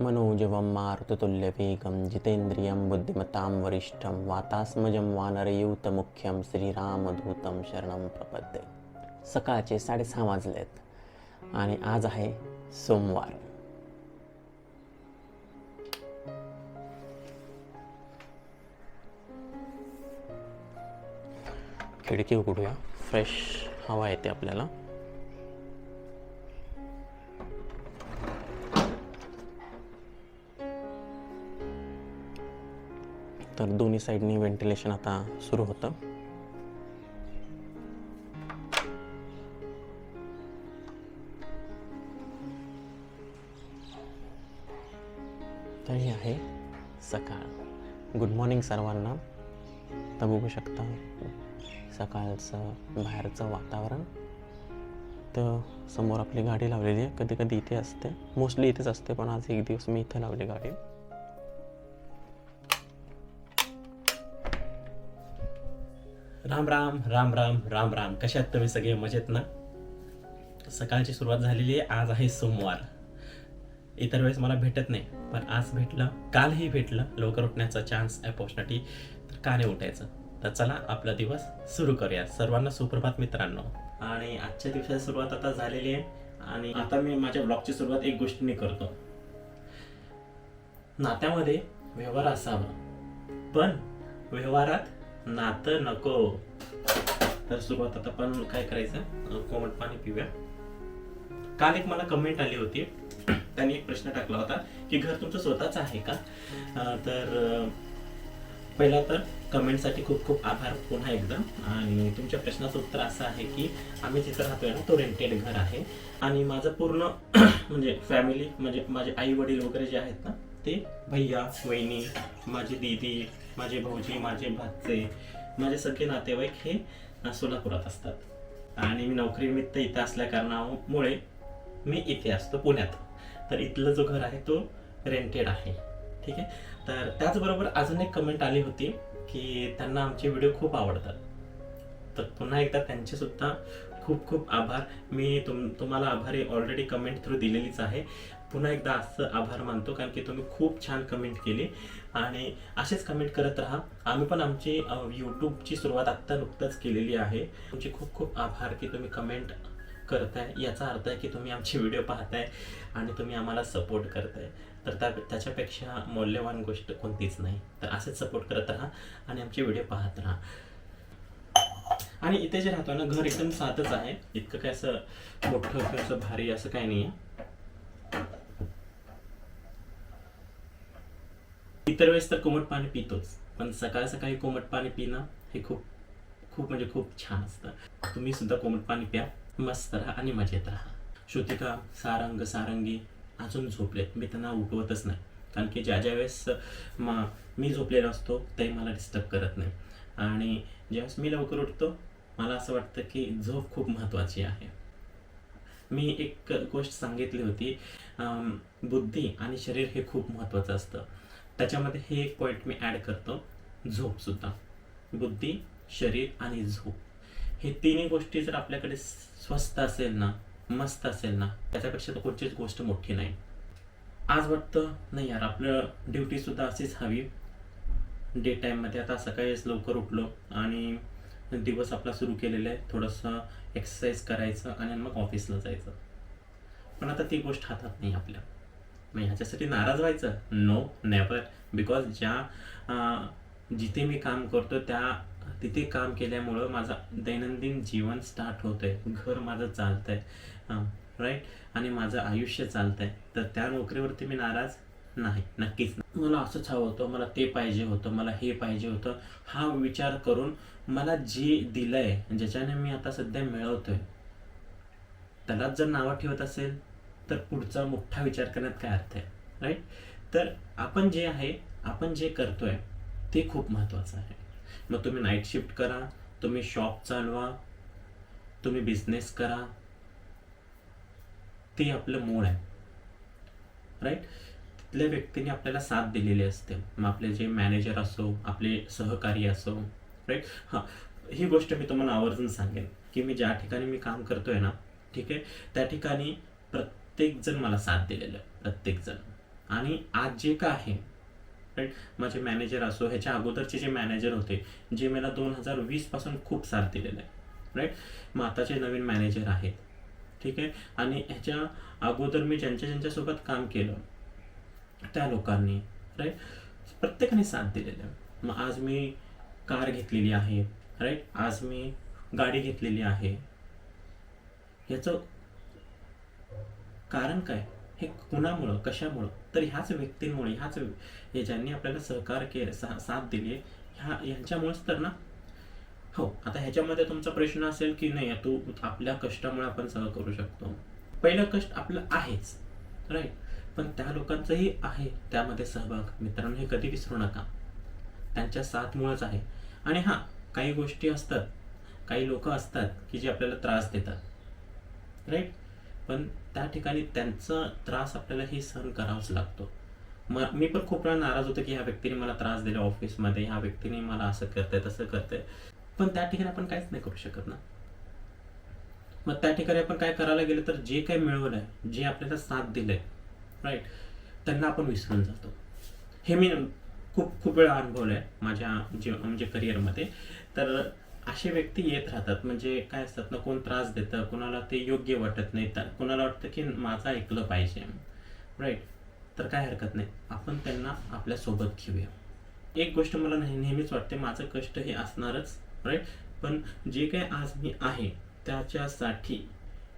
मनोजवं मारुततुल्यवेगं जितेन्द्रियं बुद्धिमतां वरिष्ठं वातास्मजं वानरयूतमुख्यं श्रीरामदूतं शरणं प्रपद्ये. सकाळचे साडेसहा वाजलेत आणि आज आहे सोमवार. खिडकी उघडूया. फ्रेश हवा येते आपल्याला. तर दोन्ही साईडनी व्हेंटिलेशन आता सुरू होतं. तर ही आहे सकाळ. गुड मॉर्निंग सर्वांना. तर बघू शकता सकाळचं बाहेरचं वातावरण. तर समोर आपली गाडी लावलेली आहे. कधी कधी इथे असते. मोस्टली इथेच असते पण आज एक दिवस मी इथे लावली गाडी. राम राम राम राम राम राम. कशात तुम्ही सगळे? मजेत ना? सकाळची सुरुवात झालेली आहे. आज आहे सोमवार. इतर वेळेस मला भेटत नाही पण आज भेटलं कालही भेटलं. लवकर उठण्याचा चान्स अपॉर्च्युनिटी तर का नाही उठायचं. तर चला आपला दिवस सुरू करूया. सर्वांना सुप्रभात मित्रांनो. आणि आजच्या दिवसाची सुरुवात आता झालेली आहे. आणि आता मी माझ्या ब्लॉगची सुरुवात एक गोष्टीने करतो. नात्यामध्ये व्यवहार असावा. पण व्यवहारात नातं नको. तर सुरुवात आता पण काय करायचं? कोमट पाणी पिऊया. काल एक मला कमेंट आली होती. त्यांनी एक प्रश्न टाकला होता की घर तुमचं स्वतःच आहे का? तर पहिला तर कमेंटसाठी खूप खूप आभार पुन्हा एकदा. आणि तुमच्या प्रश्नाचं उत्तर असं आहे की आम्ही जिथं राहतोय ना तो रेंटेड घर आहे. आणि माझं पूर्ण म्हणजे फॅमिली म्हणजे माझे आई वडील वगैरे जे आहेत ना ते भैया वहिनी माझी दीदी माझे भाऊजी माझे भाचे माझे सगळे नातेवाईक हे सोलापुरात असतात. आणि मी नोकरीनिमित्त इथे असल्या कारणामुळे मी इथे असतो पुण्यात. तर इथलं जो घर आहे तो रेंटेड आहे. ठीक आहे? तर त्याचबरोबर अजून एक कमेंट आली होती की त्यांना आमचे व्हिडिओ खूप आवडतात. तर पुन्हा एकदा त्यांचेसुद्धा खूप खूप आभार. मी तुम तुम्हाला आभारी ऑलरेडी कमेंट थ्रू दिलेलीच आहे. पुन्हा एकदा असं आभार मानतो कारण की तुम्ही खूप छान कमेंट केली. आणि असेच कमेंट करत राहा. आम्ही पण आमची यूट्यूबची सुरुवात आत्ता नुकतंच केलेली आहे. तुमचे खूप खूप आभार की तुम्ही कमेंट करताय. याचा अर्थ आहे की तुम्ही आमचे व्हिडिओ पाहताय आणि तुम्ही आम्हाला सपोर्ट करताय. तर त्या त्याच्यापेक्षा मौल्यवान गोष्ट कोणतीच नाही. तर असेच सपोर्ट करत राहा आणि आमचे व्हिडिओ पाहत राहा. आणि इथे जे राहतो ना घर एकदम साधच आहे. इतकं काय असं मोठं किंवा असं भारी असं काही नाही आहे इतर वेळेस तर कोमट पाणी पितोच. पण सकाळ सकाळी कोमट पाणी पिणं हे खूप खूप म्हणजे खूप छान असतं. तुम्ही सुद्धा कोमट पाणी प्या. मस्त राहा आणि मजेत राहा. श्रुतिका सारंग सारंगी अजून झोपलेत. मी त्यांना उठवतच नाही. कारण की ज्या ज्या वेळेस मा मी झोपलेला असतो ते मला डिस्टर्ब करत नाही. आणि ज्यावेळेस मी लवकर उठतो मला असं वाटतं की झोप खूप महत्त्वाची आहे. मी एक गोष्ट सांगितली होती. बुद्धी आणि शरीर हे खूप महत्त्वाचं असतं. त्याच्यामध्ये हे एक पॉईंट मी ॲड करतो. झोपसुद्धा बुद्धी शरीर आणि झोप. हे तिन्ही गोष्टी जर आपल्याकडे स्वस्त असेल ना मस्त असेल ना त्याच्यापेक्षा तर कोणतीच गोष्ट मोठी नाही. आज वाटतं नाही यार आपलं ड्युटीसुद्धा अशीच हवी. डे टाईममध्ये आता सकाळीच लवकर उठलो आणि दिवस आपला सुरू केलेला आहे. थोडंसं एक्सरसाइज करायचं आणि मग ऑफिसला जायचं. पण आता ती गोष्ट हातात नाही आपल्या. मग ह्याच्यासाठी नाराज व्हायचं? नो नेवर बिकॉज ज्या जिथे मी काम करतो त्या तिथे काम केल्यामुळं माझं दैनंदिन जीवन स्टार्ट होतंय. घर माझं चालतंय. राईट आणि माझं आयुष्य चालतंय. तर त्या नोकरीवरती मी नाराज नाही. नक्कीच नाही. मला असंच हवं होतं. मला ते पाहिजे होतं. मला हे पाहिजे होतं. हा विचार करून मला जे दिलंय ज्याच्याने मी आता सध्या मिळवतोय त्यालाच जर नावं ठेवत असेल तर पुढचा मोठा विचार करण्यात काय अर्थ आहे? राईट तर आपण जे आहे आपण जे करतोय ते खूप महत्त्वाचं आहे. मग तुम्ही नाईट शिफ्ट करा तुम्ही शॉप चालवा तुम्ही बिझनेस करा. ते आपलं मूळ आहे. राईट तिथल्या व्यक्तीने आपल्याला साथ दिलेली असते. मग आपले जे मॅनेजर असो आपले सहकारी असो राईट हां ही गोष्ट मी तुम्हाला आवर्जून सांगेन की मी ज्या ठिकाणी मी काम करतोय ना ठीक आहे? त्या ठिकाणी प्रत्येक प्रत्येकजण मला साथ दिलेलं प्रत्येकजण. आणि आज जे का आहे राईट माझे मॅनेजर असो ह्याच्या अगोदरचे जे मॅनेजर होते जे मला दोन हजार वीसपासून खूप साथ दिलेलं आहे राईट मग आताचे नवीन मॅनेजर आहेत ठीक आहे? आणि ह्याच्या अगोदर मी ज्यांच्या ज्यांच्यासोबत काम केलं त्या लोकांनी राईट प्रत्येकाने साथ दिलेलं आहे. मग आज मी कार घेतलेली आहे राईट आज मी गाडी घेतलेली आहे. याचं कारण काय? हे कुणामुळं कशामुळं? तर ह्याच व्यक्तींमुळे ह्याच हे ज्यांनी आपल्याला सहकार के सा साथ दिली ह्या यांच्यामुळेच तर ना? हो आता ह्याच्यामध्ये तुमचा प्रश्न असेल की नाही तू आपल्या कष्टामुळे आपण सगळं करू शकतो. पहिलं कष्ट आपलं आहेच राईट पण त्या लोकांचंही आहे त्यामध्ये सहभाग. मित्रांनो हे कधी विसरू नका. त्यांच्या साथमुळेच आहे. आणि हां काही गोष्टी असतात काही लोक असतात की जे आपल्याला त्रास देतात राईट पण त्या ठिकाणी त्यांचा त्रास आपल्याला हे सहन करावाच लागतो. म मी पण खूप वेळा नाराज होतो की ह्या व्यक्तीने मला त्रास दिला ऑफिसमध्ये ह्या व्यक्तीने मला असं करतंय तसं करतंय. पण त्या ठिकाणी आपण काहीच नाही करू शकत ना. मग त्या ठिकाणी आपण काय करायला गेलं तर जे काही मिळवलंय जे आपल्याला साथ दिलंय राईट त्यांना आपण विसरून जातो. हे मी खूप खूप वेळा अनुभवलं आहे माझ्या जे म्हणजे करिअरमध्ये तर असे व्यक्ती येत राहतात. म्हणजे काय असतात ना कोण त्रास देतं कोणाला ते योग्य वाटत नाही तर कोणाला वाटतं की माझं ऐकलं पाहिजे. राईट तर काय हरकत नाही. आपण त्यांना आपल्यासोबत घेऊया. एक गोष्ट मला नेहमीच वाटते माझं कष्ट हे असणारच. राईट पण जे काही आज मी आहे त्याच्यासाठी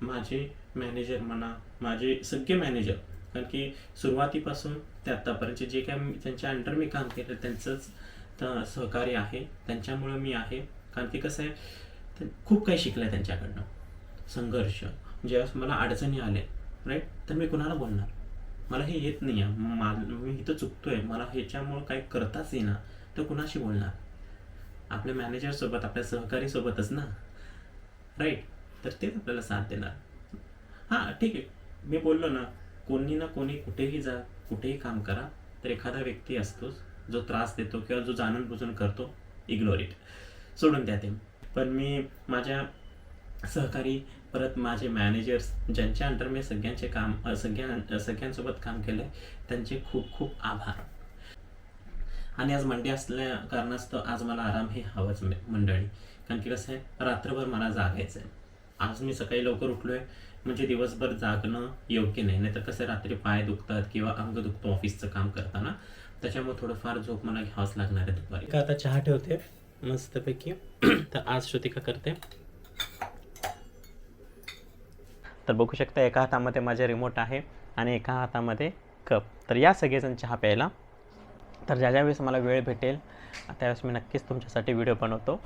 माझे मॅनेजर म्हणा माझे सगळे मॅनेजर कारण की सुरुवातीपासून ते आत्तापर्यंत जे काय त्यांच्या अंडर मी काम केलं त्यांचंच सहकार्य आहे. त्यांच्यामुळं मी आहे. कारण की कसं आहे खूप काही शिकलं आहे त्यांच्याकडनं. संघर्ष. म्हणजे ज्यावेळेस मला अडचणी आल्या राईट तर मी कुणाला बोलणार? मला हे येत नाही आहे मा मी इथं चुकतोय. मला ह्याच्यामुळं काही करताच येईना. तर कुणाशी बोलणार? आपल्या मॅनेजरसोबत आपल्या सहकारीसोबतच ना? राईट तर तेच आपल्याला साथ देणार. हां ठीक आहे. मी बोललो ना कोणी ना कोणी कुठेही जा कुठेही काम करा तर एखादा व्यक्ती असतोच जो त्रास देतो किंवा जो जाणून बुजून करतो इग्नोर इट सोडून द्या ते. पण मी माझ्या सहकारी परत माझे मॅनेजर्स ज्यांच्या अंडर मी सगळ्यांचे काम सगळ्या सगळ्यांसोबत काम केलं आहे त्यांचे खूप खूप आभार. आणि आज मंडे असल्या कारणास्तव आज मला आराम हे हवंच मंडळी. कारण की कसं आहे रात्रभर मला जागायचं आहे आज मी सकाळी लवकर उठलो आहे म्हणजे दिवसभर जागणं योग्य नाही. नाहीतर कसं रात्री पाय दुखतात किंवा अंग दुखतो ऑफिसचं काम करताना. त्याच्यामुळे थोडंफार झोप मला घ्यावंच लागणार आहे दुपारी. का आता चहा ठेवते मस्तपैकी. तर आज श्रुतिका करते. तर बघू शकता एका हातामध्ये माझे रिमोट आहे आणि एका हातामध्ये कप तर या सगळेजण चहा प्यायला. तर ज्या ज्यावेळेस मला वेळ भेटेल त्यावेळेस मी नक्कीच तुमच्यासाठी व्हिडिओ बनवतो.